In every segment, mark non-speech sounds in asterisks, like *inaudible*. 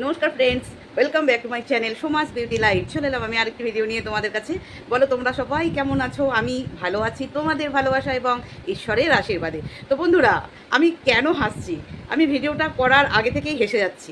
নমস্কার friends welcome back to my channel Soma's beauty light চলে এলাম আমি আরেকটি ভিডিও নিয়ে তোমাদের কাছে। বলো, তোমরা সবাই কেমন আছো? আমি ভালো আছি, তোমাদের ভালোবাসা এবং ঈশ্বরের আশীর্বাদে। তো বন্ধুরা, আমি কেন হাসছি? আমি ভিডিওটা করার আগে থেকেই হেসে যাচ্ছি।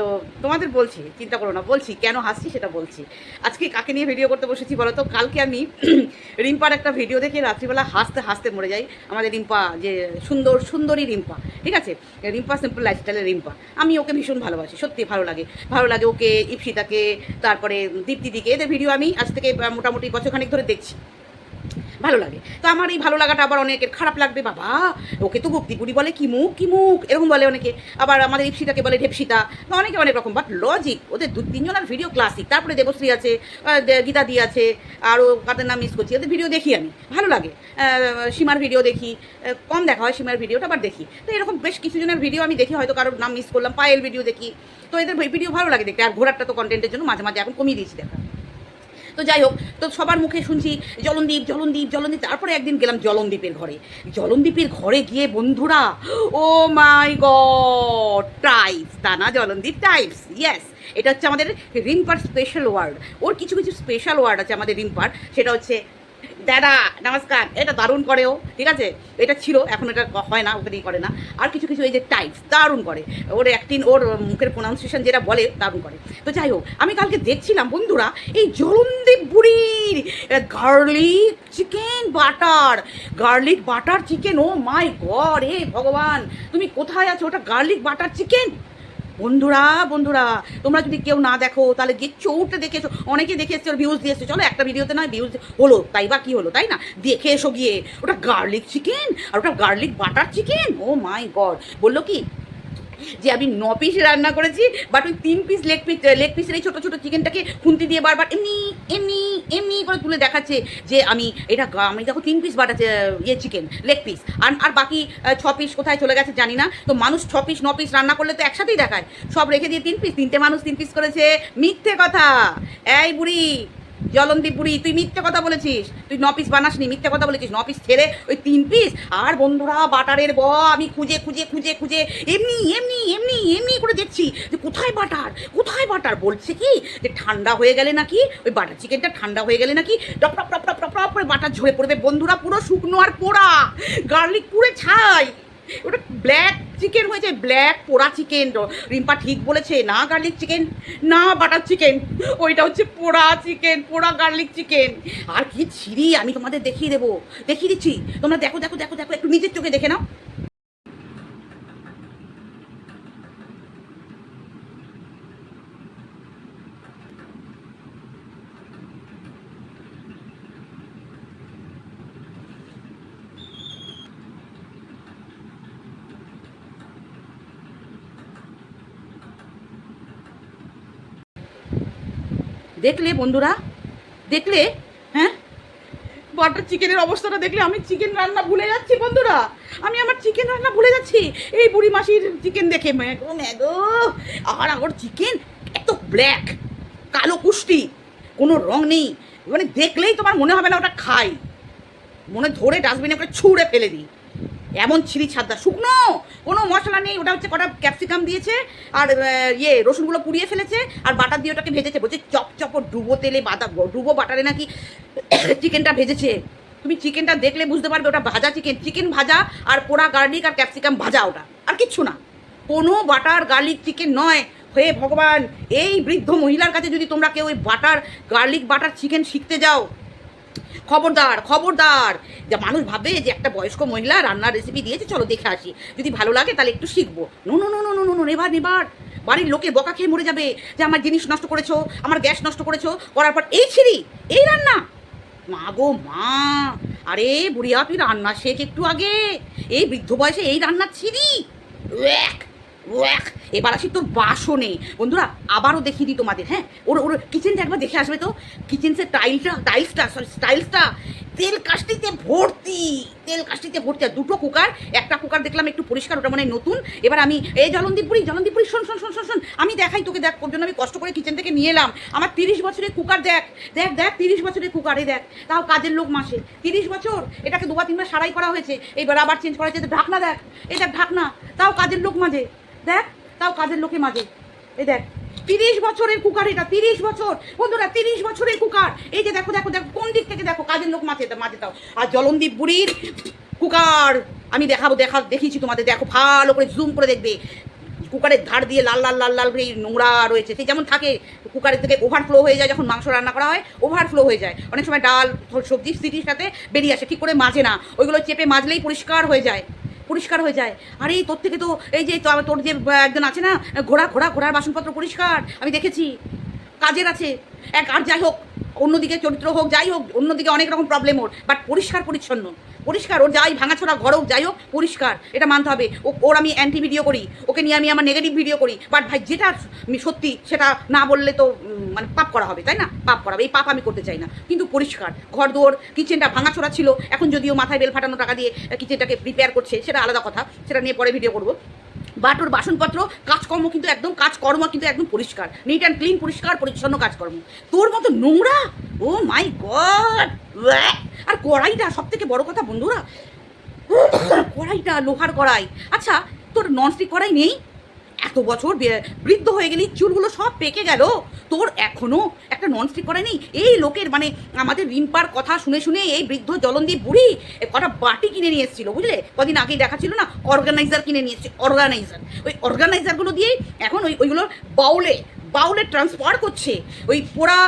তো তোমাদের বলছি, চিন্তা করো না, বলছি, কেন হাসছি সেটা বলছি। আজকে কাকে নিয়ে ভিডিও করতে বসেছি বলো তো? কালকে আমি *clears throat* রিম্পার একটা ভিডিও দেখে রাত্রিবেলা হাসতে হাসতে মরে যাই। আমাদের রিম্পা, যে সুন্দর, সুন্দরী রিম্পা, ঠিক আছে? রিম্পা সিম্পল লাইফস্টাইলের রিম্পা। আমি ওকে ভীষণ ভালোবাসি, সত্যি ভালো লাগে। ভালো লাগে ওকে, ইপসিতাকে, তারপরে দীপ্তিদিকে। এদের ভিডিও আমি আজ থেকে মোটামুটি বছরখানেক ধরে দেখছি। ভালো লাগে। তো আমার এই ভালো লাগাটা আবার অনেকের খারাপ লাগবে, বাবা। ওকে তো ভক্তিপুরি বলে কি মুখ কি মুখ? এরকম বলে অনেকে। আবার আমাদের ইপসিতাকে বলে ঢেপসিতা। বা অনেকে অনেক রকম বাট লজিক ওদের দু তিনজনের ভিডিও ক্লাসিক তারপরে দেবশ্রী আছে গীতা দি আছে, আরও কাদের নাম মিস করছি, ওদের ভিডিও দেখি আমি। ভালো লাগে। সীমার ভিডিও দেখি। কম দেখা হয় সীমার ভিডিওটা আবার দেখি। তো এরকম বেশ কিছু জনের ভিডিও আমি দেখি, হয়তো কারোর নাম মিস করলাম, পায়েল ভিডিও দেখি। তো এদের ভিডিও ভালো লাগে দেখতে। আর ঘোরারটা তো কন্টেন্টের জন্য মাঝে মাঝে এখন কমিয়ে দিয়েছি দেখা। তো যাই হোক, তো সবার মুখে শুনছি, জলনদীপ জলনদীপ জলনদীপ, তারপরে একদিন গেলাম জলনদীপের ঘরে। জলনদীপের ঘরে গিয়ে বন্ধুরা, ও মাই গড, টাইপস, তা না জলনদীপ, টাইপস ইয়েস এটা হচ্ছে আমাদের রিম্পার স্পেশাল ওয়ার্ড ওর কিছু কিছু স্পেশাল ওয়ার্ড আছে আমাদের রিম্পার, সেটা হচ্ছে দাদা, নমস্কার। এটা দারুণ করে ও ঠিক আছে? এটা ছিল, এখন এটা হয় না, ওকে দিয়ে করে না। আর কিছু কিছু এই যে টাইপস দারুণ করে। ওর অ্যাক্টিং ওর মুখের প্রোনাউন্সিয়েশন যেটা বলে, দারুণ করে। তো যাই হোক, আমি কালকে দেখছিলাম, বন্ধুরা, এই জলনদীপ বুড়ির garlic chicken butter garlic butter chicken oh my god হে ভগবান! তুমি কোথায় আছো? ওটা গার্লিক বাটার চিকেন বন্ধুরা বন্ধুরা, তোমরা যদি কেউ না দেখো, তাহলে গিয়ে চৌটে দেখে এসো অনেকে দেখে এসছে ভিউজ দিয়ে এসছে। চলো একটা ভিডিওতে নয় ভিউজ হলো, তাই বা কী হলো, তাই না? দেখে এসো গিয়ে। ওটা গার্লিক চিকেন আর ওটা garlic butter chicken oh my god বলল কি যে আমি ন পিস রান্না করেছি বাট ওই তিন পিস লেগ পিস লেগ পিসের এই ছোটো ছোটো চিকেনটাকে খুন্তি দিয়ে বারবার এমনি এমনি এমনি করে তুলে দেখাচ্ছে যে আমি এটা আমি দেখো তিন পিস বাটা ইয়ে চিকেন লেগ পিস আর আর বাকি ছ পিস কোথায় চলে গেছে জানি না। তো মানুষ ছ পিস ন পিস রান্না করলে তো একসাথেই দেখায়। সব রেখে দিয়ে তিন পিস তিনটে মানুষ তিন পিস করেছে। মিথ্যে কথা। এই বুড়ি জলন্দি বুড়ি তুই মিথ্যে কথা বলেছিস। তুই ন পিস বানাসনি, মিথ্যে কথা বলেছিস। ন পিস ছেড়ে ওই তিন পিস আর বন্ধুরা, বাটারের ব, আমি খুঁজে খুঁজে খুঁজে খুঁজে, এমনি এমনি এমনি এমনি করে দেখছি যে কোথায় বাটার কোথায় বাটার? বলছে কি যে ঠান্ডা হয়ে গেলে নাকি ওই বাটার চিকেনটা ঠান্ডা হয়ে গেলে নাকি top top top top top করে বাটার ঝরে পড়বে। বন্ধুরা, পুরো শুকনো আর পোড়া। গার্লিক পুরে ছাই। ওটা ব্ল্যাক চিকেন হয়েছে ব্ল্যাক পোড়া চিকেন রিম্পা ঠিক বলেছে, না গার্লিক চিকেন না বাটার চিকেন ওইটা হচ্ছে পোড়া চিকেন পোড়া গার্লিক চিকেন আর কি ছিরি, আমি তোমাদের দেখিয়ে দেবো। দেখিয়ে দিচ্ছি। তোমরা দেখো দেখো দেখো দেখো, একটু নিজের চোখে দেখে নাও। দেখলে বন্ধুরা? দেখলে? হ্যাঁ? বাটার চিকেনের অবস্থাটা দেখলে আমি চিকেন রান্না ভুলে যাচ্ছি বন্ধুরা। আমি আমার চিকেন রান্না ভুলে যাচ্ছি। এই বুড়ি মাসির চিকেন দেখে ম্যাগো ম্যাগো আর আমার চিকেন এত ব্ল্যাক কালো কুষ্টি কোনো রং নেই। মানে দেখলেই তোমার মনে হবে না ওটা খাই। মনে ধরে ডাস্টবিনে করে ছুঁড়ে ফেলে দিই। এমন ছিঁড়ি ছাদা শুকনো, কোনো মশলা নেই, ওটা হচ্ছে কটা ক্যাপসিকাম দিয়েছে, আর ইয়ে রসুনগুলো পুড়িয়ে ফেলেছে, আর বাটার দিয়ে ওটাকে ভেজেছে, বলছে চপ চপ ডুবো তেলে বাদা, ডুবো বাটারে নাকি *coughs* চিকেনটা ভেজেছে। তুমি চিকেনটা দেখলে বুঝতে পারবে, ওটা ভাজা চিকেন চিকেন ভাজা আর পোড়া গার্লিক আর ক্যাপসিকাম ভাজা ওটা, আর কিচ্ছু না। কোনো বাটার গার্লিক চিকেন নয়। হে ভগবান, এই বৃদ্ধ মহিলার কাছে যদি তোমরা কেউ ওই বাটার, গার্লিক বাটার চিকেন শিখতে যাও খবরদার খবরদার। যা মানুষ ভাবে যে একটা বয়স্ক মহিলা রান্নার রেসিপি দিয়েছে, চলো দেখে আসি। যদি ভালো লাগে তাহলে একটু শিখব। No no no no no no neighbour neighbour বাড়ির লোকে বকা খেয়ে মরে যাবে যে আমার জিনিস নষ্ট করেছ, আমার গ্যাস নষ্ট করেছ, করার পর এই ছিঁড়ি, এই রান্না। মা গো, মা। আরে বুড়ি তুই রান্না শেখ একটু আগে। এই বৃদ্ধ বয়সে এই রান্না ছিঁড়ি। এক এবার আসি তোর বাসনে। বন্ধুরা, আবারও দেখিয়ে দিই তোমাদের হ্যাঁ? ওর ওর কিচেনটা একবার দেখে আসবে তো। কিচেন্সের টাইলটা টাইলসটা সরি স্টাইলসটা তেল কাস্টিতে ভর্তি, তেল কাস্টিতে ভর্তি। আর দুটো কুকার একটা কুকার দেখলাম একটু পরিষ্কার, ওটা মানে নতুন। এবার আমি, এই জলন্দীপুরি জলন্দীপুরি, শোন শোন শোন শোন শোন, আমি দেখাই তোকে, দেখ, ওর জন্য আমি কষ্ট করে কিচেন থেকে নিয়ে এলাম। আমার তিরিশ বছরের কুকার দেখ দেখ দেখ, তিরিশ বছরের কুকারে দেখ, তাও কাজের লোক মাসে। তিরিশ বছর, এটাকে দুবার তিনবার সারাই করা হয়েছে এবার আবার চেঞ্জ করা হয়েছে ঢাকনা দেখ দেখ ঢাকনা, তাও কাজের লোক মাঝে। দেখ, তাও কাজের লোকে মাঝে। এই দেখ, তিরিশ বছরের কুকার এটা, তিরিশ বছর। বন্ধুরা, তিরিশ বছরের কুকার। এই যে দেখো দেখো দেখো, কোন দিক থেকে দেখো, কাজের লোক মাঝে মাঝে তাও। আর জলনদীপ বুড়ির কুকার, আমি দেখাবো, দেখা, দেখিয়েছি তোমাদের। দেখো, ভালো করে জুম করে দেখবে। কুকারের ধার দিয়ে লাল লাল লাল লাল করে নোংরা রয়েছে। সেই যেমন থাকে, কুকারের থেকে ওভারফ্লো হয়ে যায় যখন মাংস রান্না করা হয় ওভারফ্লো হয়ে যায়। অনেক সময় ডাল, সবজি, সিটির সাথে বেরিয়ে আসে, ঠিক করে মাজে না। ওইগুলো চেপে মাজলেই পরিষ্কার হয়ে যায়। পরিষ্কার হয়ে যায়। আরে, তোর থেকে তো এই যে তোর যে একজন আছে না, ঘোড়া ঘোড়া, ঘোড়ার বাসনপত্র পরিষ্কার, আমি দেখেছি। কাজের আছে। এক আর যাই হোক, অন্যদিকে চরিত্র হোক, যাই হোক, অন্যদিকে অনেক রকম প্রবলেম ওর বাট পরিষ্কার, পরিচ্ছন্ন। পরিষ্কার, ওর যাই ভাঙাচোরা ঘর হোক যাই হোক, পরিষ্কার, এটা মানতে হবে। ওর আমি অ্যান্টি ভিডিও করি, ওকে নিয়ে আমি আমার নেগেটিভ ভিডিও করি বাট ভাই যেটা সত্যি সেটা না বললে তো মানে পাপ করা হবে, তাই না? পাপ করা হবে, এই পাপ আমি করতে চাই না। কিন্তু পরিষ্কার ঘর দোর কিচেনটা ভাঙাচোরা ছিল, এখন যদিও মাথায় বেল ফাটানো টাকা দিয়ে কিচেনটাকে প্রিপেয়ার করছে, সেটা আলাদা কথা, সেটা নিয়ে পরে ভিডিও করব। বাট ওর বাসনপত্র, কাজকর্ম কিন্তু একদম, কাজকর্ম কিন্তু একদম পরিষ্কার। নিট অ্যান্ড ক্লিন পরিষ্কার, পরিচ্ছন্ন কাজকর্ম। তোর মতো নোংরা? Oh my god! আর কড়াইটা সব থেকে বড় কথা বন্ধুরা, কড়াইটা লোহার কড়াই। আচ্ছা তোর ননস্টিক কড়াই নেই? এত বছর বৃদ্ধ হয়ে গেলি, চুলগুলো সব পেকে গেল। তোর এখনও একটা ননস্টিক কড়াই নেই? এই লোকের মানে আমাদের রিম্পার কথা শুনে শুনে এই বৃদ্ধ জলন্দীপ বুড়ি কটা বাটি কিনে নিয়ে এসেছিল, বুঝলে? কদিন আগেই দেখা ছিল না অর্গানাইজার কিনে নিয়ে এসেছে অর্গানাইজার ওই অর্গানাইজারগুলো দিয়েই এখন ওই ওইগুলো বাউলে বাউলে ট্রান্সফার করছে। ওই পোড়া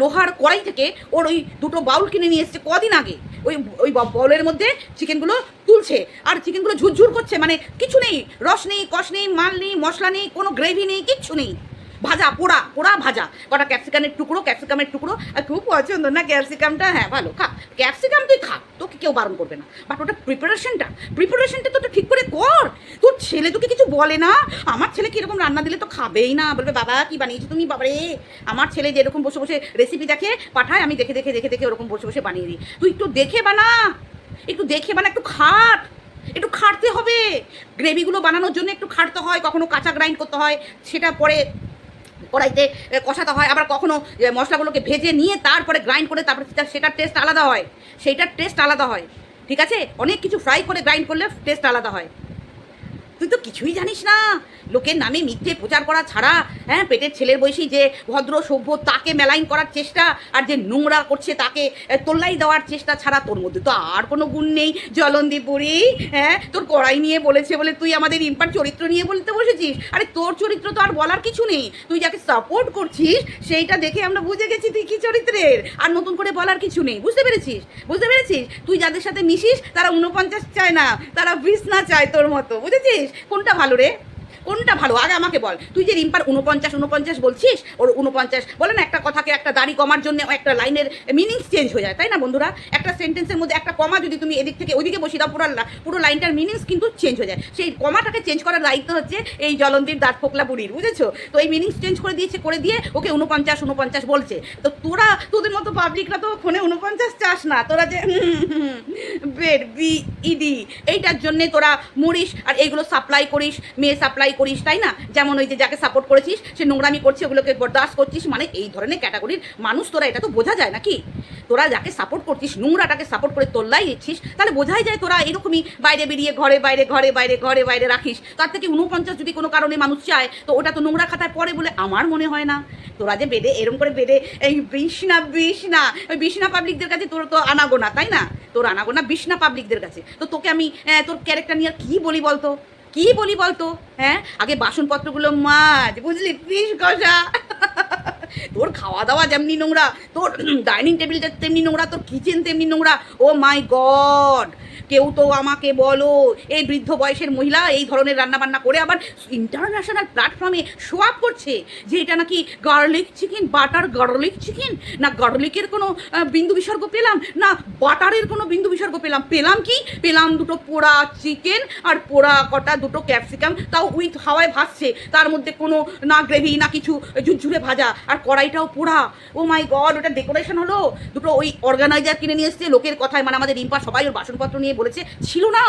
লোহার কড়াই থেকে ওর ওই দুটো বাউল কিনে নিয়ে এসেছে কদিন আগে। ওই ওই বলের মধ্যে চিকেনগুলো তুলছে। আর চিকেনগুলো ঝুরঝুর করছে মানে কিছু নেই, রস নেই, কষ নেই, মাল নেই, মশলা নেই, কোনো গ্রেভি নেই, কিচ্ছু নেই। ভাজা, পোড়া পোড়া ভাজা। কটা ক্যাপসিকামের টুকরো ক্যাপসিকামের টুকরো। আর খুব পছন্দ না ক্যাপসিকামটা হ্যাঁ ভালো, খা। ক্যাপসিকাম তুই খা, তোকে কেউ বারণ করবে না। বাট ওটা প্রিপারেশনটা প্রিপারেশনটা তো ঠিক করে কর। তোর ছেলে তোকে কিছু বলে না। আমার ছেলে কীরকম রান্না দিলে তো খাবেই না। বলবে, বাবা, কি বানিয়েছো তুমি? বাবারে! আমার ছেলে যেরকম বসে বসে রেসিপি দেখে, পাঠায়, আমি দেখে দেখে দেখে দেখে ওরকম বসে বসে বানিয়ে দিই। তুই একটু দেখে বানা। একটু দেখে বানা, একটু খাট। একটু খাটতে হবে। গ্রেভিগুলো বানানোর জন্য একটু খাটতে হয়, কখনো কাঁচা গ্রাইন্ড করতে হয়। সেটা পরে কড়াইতে কষাতে হয়। আবার কখনো মশলাগুলোকে ভেজে নিয়ে তারপরে গ্রাইন্ড করে তারপরে সেটা, সেটার টেস্ট আলাদা হয়। সেইটার টেস্ট আলাদা হয়। ঠিক আছে? অনেক কিছু ফ্রাই করে গ্রাইন্ড করলে টেস্ট আলাদা হয়। তুই তো কিছুই জানিস না। লোকের নামে মিথ্যে প্রচার করা ছাড়া হ্যাঁ পেটের ছেলের বয়সী যে ভদ্র সভ্য, তাকে মেলাইন করার চেষ্টা আর যে নোংরা করছে তাকে তোল্লাই দেওয়ার চেষ্টা ছাড়া তোর মধ্যে তো আর কোনো গুণ নেই। জলন্দি পুরি হ্যাঁ তোর কড়াই নিয়ে বলেছে বলে তুই আমাদের ইম্পার চরিত্র নিয়ে বলতে বসেছিস? আরে তোর চরিত্র তো আর বলার কিছু নেই। তুই যাকে সাপোর্ট করছিস, সেইটা দেখে আমরা বুঝে গেছি তুই কি চরিত্রের। আর নতুন করে বলার কিছু নেই। বুঝতে পেরেছিস? বুঝতে পেরেছিস? তুই যাদের সাথে মিশিস, তারা উনপঞ্চাশ চায় না, তারা বিশ না চায় তোর মতো। বুঝেছিস? কোনটা ভালো রে? কোনটা ভালো? আগে আমাকে বল। তুই যে রিম্পার উনপঞ্চাশ উনপঞ্চাশ বলছিস, ওর উনপঞ্চাশ বলে না, একটা কথাকে একটা দাড়ি কমার জন্য একটা লাইনের মিনিংস চেঞ্জ হয়ে যায়, তাই না বন্ধুরা? একটা সেন্টেন্সের মধ্যে একটা কমা যদি তুমি এদিক থেকে ওইদিকে বসিয়ে দাও, পুরো পুরো লাইনটার মিনিংস কিন্তু চেঞ্জ হয়ে যায়। সেই কমাটাকে চেঞ্জ করার দায়িত্ব হচ্ছে এই জলন্দির দাঁত ফোকলা বুড়ির, বুঝেছ? তো এই মিনিংস চেঞ্জ করে দিয়েছে, করে দিয়ে ওকে উনপঞ্চাশ উনপঞ্চাশ বলছে। তো তোরা, তোদের মতো পাবলিকরা তো ফোনে উনপঞ্চাশ চাস না, তোরা যে *laughs* বেড বি ইডি এইটার জন্যে তোরা মরিস, আর এইগুলো সাপ্লাই করিস, মেয়ে সাপ্লাই করিস, তাই না? যেমন ওই যে যাকে সাপোর্ট করেছিস, সে নোংরামি করছে, ওগুলোকে বরদাস্ত করছিস মানে এই ধরনের ক্যাটাগরির মানুষ তোরা, এটা তো বোঝা যায় নাকি? তোরা যাকে সাপোর্ট করছিস, নোংরাটাকে সাপোর্ট করে তোল্লাই দিচ্ছিস, তাহলে বোঝাই যায় তোরা এরকমই বাইরে বেরিয়ে ঘরে, বাইরে ঘরে বাইরে ঘরে, বাইরে রাখিস। তার থেকে উনপঞ্চাশ যদি কোনো কারণে মানুষ চায়, তো ওটা তো নোংরা খাতায় পড়ে বলে আমার মনে হয় না। তোরা যে বেডে এরম করে বেডে এই বিষ্ণা বিষ্ণা, ওই বিষ্ণা পাবলিকদের কাছে তোর তো আনাগোনা, তাই না? তোর আনাগোনা বিষ্ণা পাবলিকদের কাছে। তো তোকে আমি তোর ক্যারেক্টার নিয়ে আর কী বলি বলতো? কি বলি বলতো? হ্যাঁ? আগে বাসনপত্রগুলো মাছ বুঝলি? পিস কষা তোর খাওয়া দাওয়া যেমনি নোংরা, তোর ডাইনিং টেবিলটা তেমনি নোংরা, তোর কিচেন তেমনি নোংরা। Oh my god! কেউ তো আমাকে বলো, এই বৃদ্ধ বয়সের মহিলা এই ধরনের রান্নাবান্না করে আবার ইন্টারন্যাশনাল প্ল্যাটফর্মে শো আপ করছে যে এটা নাকি garlic chicken butter garlic chicken না গার্লিকের কোনো বিন্দু বিসর্গ পেলাম? না বাটারের কোনো বিন্দু বিসর্গ পেলাম? পেলাম কি? পেলাম দুটো পোড়া চিকেন আর পোড়া কটা দুটো ক্যাপসিকাম তাও উইথ হাওয়ায় ভাসছে। তার মধ্যে কোনো না গ্রেভি না কিছু ঝুরঝুরে ভাজা। আর কড়াইটাও পোড়া। ও মাই গড ওটা ডেকোরেশন হলো। দুটো ওই অর্গানাইজার কিনে নিয়ে এসছে, লোকের কথায় মানে আমাদের রিম্পা সবাই ওর বাসনপত্র নিয়ে বলেছে, ছিল না।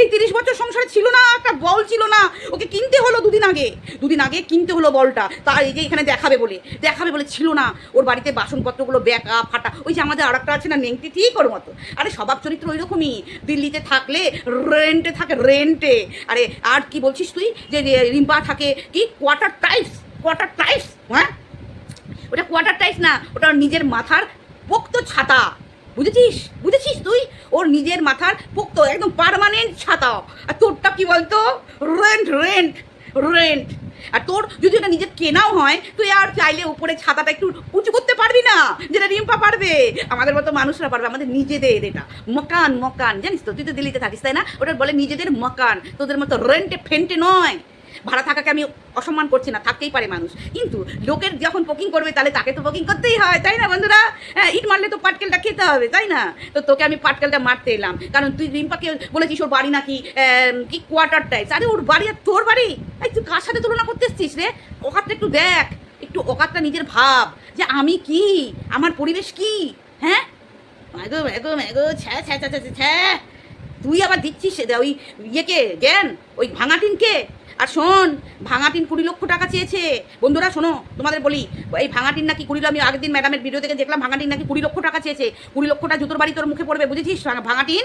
এই তিরিশ বছর সংসারে ছিল না, একটা বল ছিল না। ওকে কিনতে হলো দুদিন আগে। দুদিন আগে কিনতে হলো বলটা। তার এই যে এখানে দেখাবে বলে। দেখাবে বলে ছিল না। ওর বাড়িতে বাসনপত্রগুলো ব্যাকা ফাটা। ওই যে আমাদের আর একটা আছে না, নেংটি ঠিক ওর মতো। আরে স্বভাব চরিত্র ওই রকমই দিল্লিতে থাকলে রেন্টে থাকে রেন্টে আরে আর কি বলছিস তুই? যে রিম্পা থাকে, কি? কোয়ার্টার টাইপস কোয়ার্টার টাইস হ্যাঁ? ওটা কোয়ার্টার টাইপস না, ওটা নিজের মাথার পোক্ত ছাতা। বুঝেছিস? বুঝেছিস তুই? ওর নিজের মাথার পোক্ত, একদম পার্মানেন্ট ছাতা। আর তোরটা কি বলতো? রেন্ট রেন্ট রেন্ট আর তোর যদি ওটা নিজের কেনাও হয়, তুই আর চাইলে উপরে ছাতাটা একটু উঁচু করতে পারবি না, যেটা রিম্পা পারবে। আমাদের মতো মানুষরা পারবে, আমাদের নিজেদের এটা। মকান মকান। জানিস তো, তুই তো দিল্লিতে থাকিস, তাই না? ওটা বলে নিজেদের মকান। তোদের মতো রেন্টে ফেন্টে নয়। ভাড়া থাকাকে আমি অসম্মান করছি না, থাকতেই পারে মানুষ। কিন্তু লোকের যখন বুকিং করবে, তাহলে তাকে তো বুকিং করতেই হয়, তাই না বন্ধুরা? হ্যাঁ ইট মারলে তো পাটকেলটা খেতে হবে, তাই না? তো তোকে আমি পাটকেলটা মারতে এলাম। কারণ তুই রিম্পাকে বলেছিস ওর বাড়ি নাকি কি কোয়ার্টার টাইপস আরে, ওর বাড়ি আর তোর বাড়ি? এই, তুই কার সাথে তুলনা করতে এসছিস রে? ওকাতটা একটু দেখ, একটু ওকাতটা নিজের ভাব, যে আমি কি? আমার পরিবেশ কি? হ্যাঁ? ম্যাগো ম্যাগো ছ্যা ছ্যা ছ্যা ছ্যা ছ্যা। তুই আবার দিচ্ছিস, ওই ইয়েকে, জ্ঞান? ওই ভাঙাটিনকে? আর শোন, ভাঙাটিন কুড়ি লক্ষ টাকা চেয়েছে। বন্ধুরা, শোনো, তোমাদের বলি, এই ভাঙাটিন নাকি কুড়ি, আমি আগের দিন ম্যাডামের ভিডিও থেকে দেখলাম ভাঙাটিন নাকি কুড়ি লক্ষ টাকা চেয়েছে। কুড়ি লক্ষটা জুতোর বাড়ি তোর মুখে পড়বে, বুঝেছিস? ভাঙা- ভাঙাটিন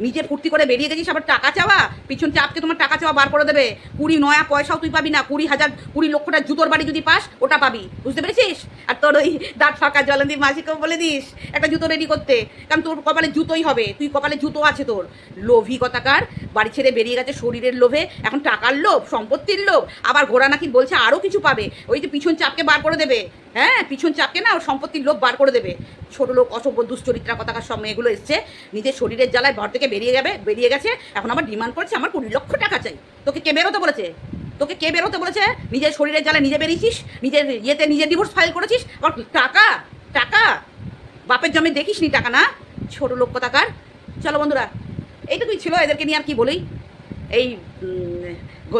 নিজে ফুর্তি করে বেরিয়ে গেছিস, আবার টাকা চাওয়া? পিছন চাপকে তোমার টাকা চাওয়া, বার করে দেবে। কুড়ি নয়া পয়সাও তুই পাবি না, কুড়ি হাজার, কুড়ি লক্ষটা জুতোর বাড়ি যদি পাস, ওটা পাবি। বুঝতে পেরেছিস? আর তোর ওই দাঁত ফাঁকা জলন্দি মাসিকেও বলে দিস, একটা জুতো রেডি করতে। কারণ তোর কপালে জুতোই হবে, তুই কপালে জুতো আছে তোর। লোভী কথাকার, বাড়ি ছেড়ে বেরিয়ে গেছে শরীরের লোভে, এখন টাকার লোভ, সম্পত্তির লোভ, আবার ঘোড়া নাকি বলছে আরও কিছু পাবে। ওই যে পিছন চাপকে বার করে দেবে। হ্যাঁ পিছন চাপকে না ওর সম্পত্তির লোভ বার করে দেবে। ছোট লোক, অসভ্য, দুশ্চরিত্রা কথাকার সব মেয়েগুলো এসছে, নিজের শরীরের জ্বালায় ঘর থেকে বেরিয়ে যাবে, বেরিয়ে গেছে, এখন আমার ডিমান্ড করছে আমার কুড়ি লক্ষ টাকা চাই। তোকে কে বেরোতে বলেছে? তোকে কে বেরোতে বলেছে? নিজের শরীরের জ্বালায় নিজে বেরিয়েছিস, নিজের ইয়েতে নিজের ডিভোর্স ফাইল করেছিস আর টাকা টাকা? বাপের জমি দেখিস নি টাকা না? ছোট লোক কথাকার চলো বন্ধুরা, এইটুকুই ছিল, এদেরকে নিয়ে আর কি বলি? এই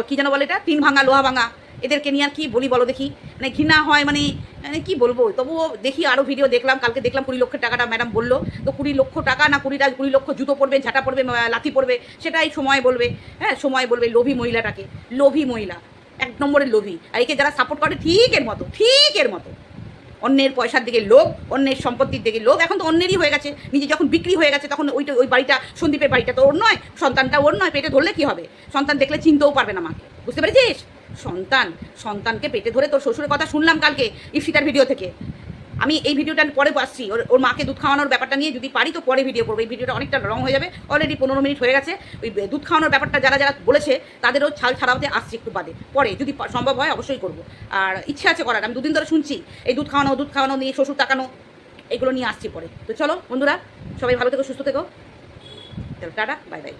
কী যেন বলে এটা? তিন ভাঙা, লোহা ভাঙা, এদেরকে নিয়ে আর কি বলি বলো দেখি? মানে ঘৃণা হয় মানে মানে কি বলব? তবুও দেখি আরও ভিডিও দেখলাম, কালকে দেখলাম কুড়ি লক্ষের টাকাটা ম্যাডাম বলল। তো কুড়ি লক্ষ টাকা না কুড়ি কুড়ি লক্ষ জুতো পড়বে ঝাঁটা পড়বে লাথি পড়বে সেটাই সময় বলবে। হ্যাঁ সময় বলবে লোভী মহিলাটাকে, লোভী মহিলা, এক নম্বরের লোভী। আর একে যারা সাপোর্ট করে, ঠিক এর মতো, ঠিক এর মতো। অন্যের পয়সার দিকে লোভ, অন্যের সম্পত্তির দিকে লোভ, এখন তো অন্যেরই হয়ে গেছে। নিজে যখন বিক্রি হয়ে গেছে, তখন ওইটা, ওই বাড়িটা, সন্দীপের বাড়িটা তো ওর নয়, সন্তানটা ওর নয়, পেটে ধরলে কি হবে? সন্তান দেখলে চিনতেও পারবে না আমাকে বুঝতে পেরেছিস? সন্তান, সন্তানকে পেটে ধরে তোর শ্বশুরের কথা শুনলাম কালকে ইফসিটার ভিডিও থেকে। আমি এই ভিডিওটা পরে আসছি। ওর ওর মাকে দুধ খাওয়ানোর ব্যাপারটা নিয়ে যদি পারি তো পরে ভিডিও করব। এই ভিডিওটা অনেকটা রং হয়ে যাবে। অলরেডি পনেরো মিনিট হয়ে গেছে। ওই দুধ খাওয়ানোর ব্যাপারটা যারা যারা বলেছে তাদেরও ছাল ছাড়াতে আসছি একটু বাদে। পরে যদি সম্ভব হয় অবশ্যই করব। আর ইচ্ছে আছে করার। আমি দুদিন ধরে শুনছি, এই দুধ খাওয়ানো দুধ খাওয়ানো নিয়ে শ্বশুর তাকানো, এগুলো নিয়ে আসছি পরে। তো চলো বন্ধুরা, সবাই ভালো থেকো, সুস্থ থেকো। চলো, টাটা বাই বাই